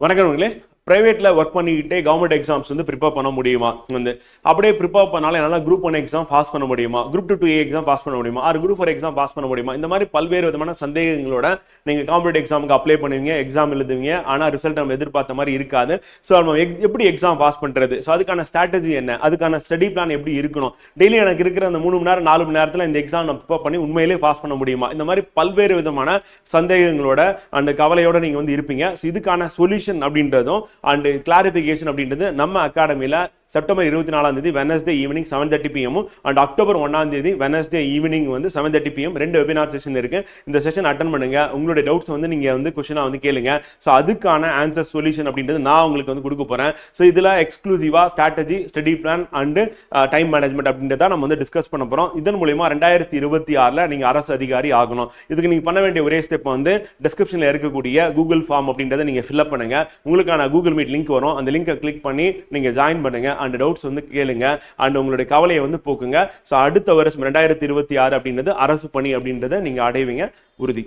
வணக்கங்களே ப்ரைவேட்டில் ஒர்க் பண்ணிக்கிட்டே government exams வந்து ப்ரிப்பேர் பண்ண முடியுமா? வந்து அப்படியே ப்ரிப்பேர் பண்ணாலும் என்னால் குரூப் ஒன் எக்ஸாம் பாஸ் பண்ண முடியுமா? Group two two exam pass பண்ண முடியுமா? ஆறு குரூப் ஃபோர் எக்ஸாம் பாஸ் பண்ண முடியுமா? இந்த மாதிரி பல்வேறு விதமான சந்தேகங்களோட நீங்கள் காம்படிட் எக்ஸாமுக்கு அப்ளை பண்ணுவீங்க எக்ஸாம் எழுதுவீங்க. ஆனால் ரிசல்ட் நம்ம எதிர்பார்த்த மாதிரி இருக்காது. ஸோ நம்ம எப்படி எக்ஸாம் பாஸ் பண்ணுறது ஸோ அதுக்கான ஸ்ட்ராட்டஜி என்ன? அதுக்கான ஸ்டடி பிளான் எப்படி இருக்கணும்? டெய்லி எனக்கு இருக்கிற அந்த மூணு மணி நேரம் நாலு மணி நேரத்தில் இந்த எக்ஸாம் நம்ம ப்ரிப்பேர் பண்ணி உண்மையிலேயே பாஸ் பண்ண முடியுமா? இந்த மாதிரி பல்வேறு விதமான சந்தேகங்களோட அந்த கவலையோட நீங்கள் வந்து இருப்பீங்க. ஸோ இதுக்கான சொல்யூஷன் அப்படின்றதும் அண்டு கிளாரிஃபிகேஷன் அப்படின்றது நம்ம அகாடமியில் செப்டம்பர் இருபத்தி நாலாம் தேதி Wednesday evening seven thirty PM and October ஒன்றாம் தேதி வெனஸ்டே ஈவினிங் வந்து செவன் தேர்ட்டி பிஎம் ரெண்டு வெபினார் செஷன் இருக்கு. இந்த செஷன் அட்டன் பண்ணுங்க. உங்களுடைய டவுட்ஸ் வந்து நீங்க வந்து கொஸ்டினா வந்து கேளுங்க. ஸோ அதுக்கான ஆன்சர் சொல்யூஷன் அப்படின்றது நான் உங்களுக்கு வந்து கொடுக்க போறேன். ஸோ இதுல எக்ஸ்க்ளூசிவா strategy study plan and time management அப்படின்றத நம்ம வந்து டிஸ்கஸ் பண்ண போறோம். இதன் மூலயமா ரெண்டாயிரத்தி இருபத்தி ஆறுல நீங்க அரசு அதிகாரி ஆகணும். இதுக்கு நீங்க பண்ண வேண்டிய ஒரே ஸ்டெப் வந்து டிஸ்கிரிப்ஷன்ல இருக்கக்கூடிய கூகுள் ஃபார்ம் அப்படின்றத நீங்க ஃபில்அப் பண்ணுங்க. உங்களுக்கான கூகுள் மீட் லிங்க் வரும். அந்த லிங்கை கிளிக் பண்ணி நீங்க ஜாயின் பண்ணுங்க. அண்ட் டவுட்ஸ் வந்து கேளுங்க. அண்ட் உங்களுடைய கவலையை வந்து போக்குங்க. ஸோ அடுத்த வருஷம் ரெண்டாயிரத்தி இருபத்தி ஆறு அப்படின்றது அரசு பணி அப்படின்றத நீங்க அடைவீங்க. உறுதி.